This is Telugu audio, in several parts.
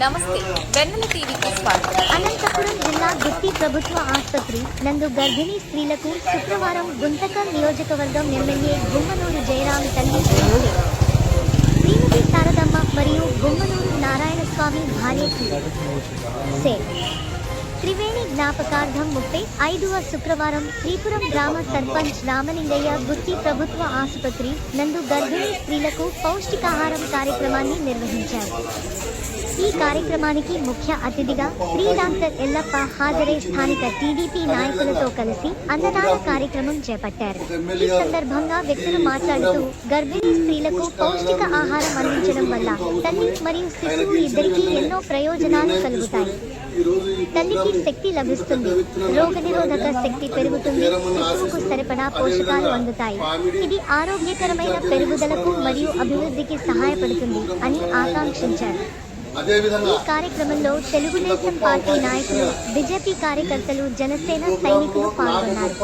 నమస్తే వెన్నెల టీవీకి స్వాగతం. అనంతపురం జిల్లా గుత్తి ప్రభుత్వ ఆసుపత్రి నందు గర్భిణీ స్త్రీలకు శుక్రవారం గుంతకల్ నియోజకవర్గం ఎమ్మెల్యే గుమ్మనూరు జయరాం తల్లి నమస్తే. శ్రీమతి శారదమ్మ మరియు గుమ్మనూరు నారాయణ స్వామి భార్యకి సే. త్రివేణి జ్ఞాపకార్థం ముప్పై ఐదవ శుక్రవారం శ్రీపురం గ్రామ సర్పంచ్ రామలింగయ్య గుత్తి ప్రభుత్వ ఆసుపత్రి నందు గర్భిణీ స్త్రీలకు పౌష్టికాహారం కార్యక్రమాన్ని నిర్వహించారు. ఈ కార్యక్రమానికి ముఖ్య అతిథిగా శ్రీ డాక్టర్ ఎల్లప్ప హాజరై స్థానిక టీడీపీ నాయకులతో కలిసి అన్నదాన కార్యక్రమం చేపట్టారు. ఈ సందర్భంగా వ్యక్తులు మాట్లాడుతూ గర్భిణీ స్త్రీలకు పౌష్టిక ఆహారం అందించడం వల్ల తల్లి మరియు శిశువు ఇద్దరికీ ఎన్నో ప్రయోజనాలు కలుగుతాయి. తల్లికి శక్తి లభిస్తుంది. రోగనిరోధక శక్తి పెరుగుతుంది. శిశువుకు సరిపడా పోషకాలు అందుతాయి. ఇది ఆరోగ్యకరమైన పెరుగుదలకు మరియు అభివృద్ధికి సహాయపడుతుంది అని ఆకాంక్షించారు. ఈ కార్యక్రమంలో తెలుగుదేశం పార్టీ నాయకులు బీజేపీ కార్యకర్తలు జనసేన సైనికులు పాల్గొన్నారు.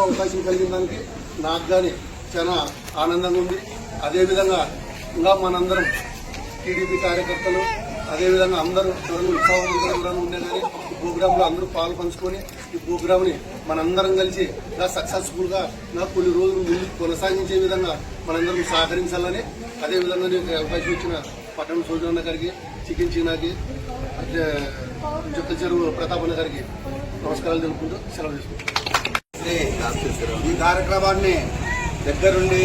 నాకు కానీ చాలా ఆనందంగా ఉంది. అదేవిధంగా ఇంకా మనందరం టీడీపీ కార్యకర్తలు అదేవిధంగా అందరూ ఎవరు ఉత్సాహవంతంగా ఉండే కానీ ఈ ప్రోగ్రాంలో అందరూ పాలు పంచుకొని ఈ ప్రోగ్రామ్ని మనందరం కలిసి ఇంకా సక్సెస్ఫుల్గా ఇంకా కొన్ని రోజులు ముందుకు కొనసాగించే విధంగా మనందరం సహకరించాలని అదేవిధంగా నేను అవకాశం ఇచ్చిన పట్టణ సోజన గారికి చికెన్ చీనాకి జొక్క చెరువు ప్రతాపన్న గారికి నమస్కారాలు తెలుపుకుంటూ సెలవు తీసుకుంటాం ఈ కార్యక్రమాన్ని దగ్గరుండి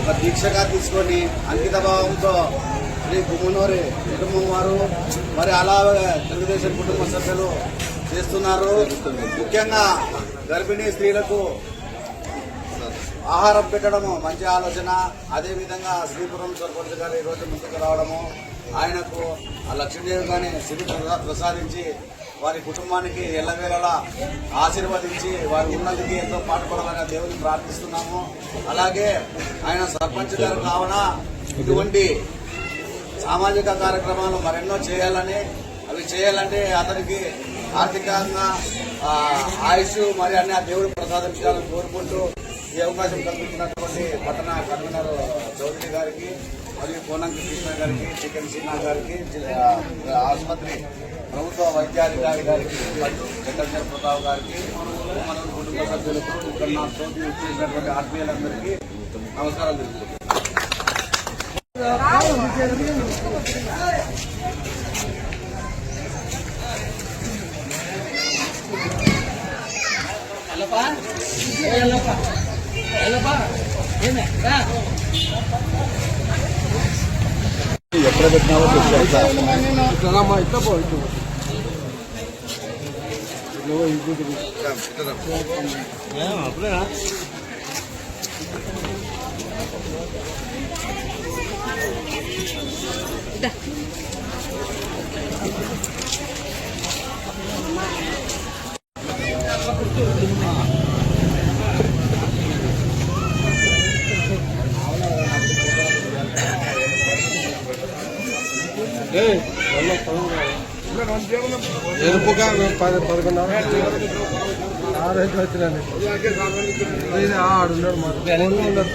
ఒక దీక్షగా తీసుకొని అంకిత భావంతో శ్రీ గుమ్మనూరి కుటుంబం వారు మరి అలాగే తెలుగుదేశం కుటుంబ సభ్యులు చేస్తున్నారు. ముఖ్యంగా గర్భిణీ స్త్రీలకు ఆహారం పెట్టడము మంచి ఆలోచన. అదేవిధంగా శ్రీపురం సర్పంచ్ గారు ఈరోజు ముందుకు రావడము. ఆయనకు ఆ లక్ష్మీదేవి గారిని సిరి ప్రసాదించి వారి కుటుంబానికి ఎల్లవేళలా ఆశీర్వదించి వారి ఉన్నతికి ఎంతో పాటుపడాలని దేవుని ప్రార్థిస్తున్నాము. అలాగే ఆయన సర్పంచ్ గారు కావున ఇటువంటి సామాజిక కార్యక్రమాలు మరెన్నో చేయాలని అవి చేయాలంటే అతనికి ఆర్థికంగా ఆయుష్ మరి అన్ని ఆ దేవుడు ప్రసాదించాలని కోరుకుంటూ ఈ అవకాశం కల్పించినటువంటి పట్టణ కన్వీనర్ చౌదరి గారికి మరియు కోనంకి కృష్ణ గారికి చికెన్ సిన్హా గారికి ఆసుపత్రి ప్రభుత్వ వైద్యాధికారి గారికి మరియు ప్రతాప్ గారికి కుటుంబ సభ్యులకు ఇక్కడ నా చోటు ఇచ్చినటువంటి ఆర్పీఎలందరికీ నమస్కారాలు తెలుపుతున్నాను ఎక్కడ పెట్టినావో ఎరుపుగా పది పదకొండు ఆరోగ్యం అయితే వచ్చినండి ఇది ఆడున్నాడు మరి ఉన్నాడు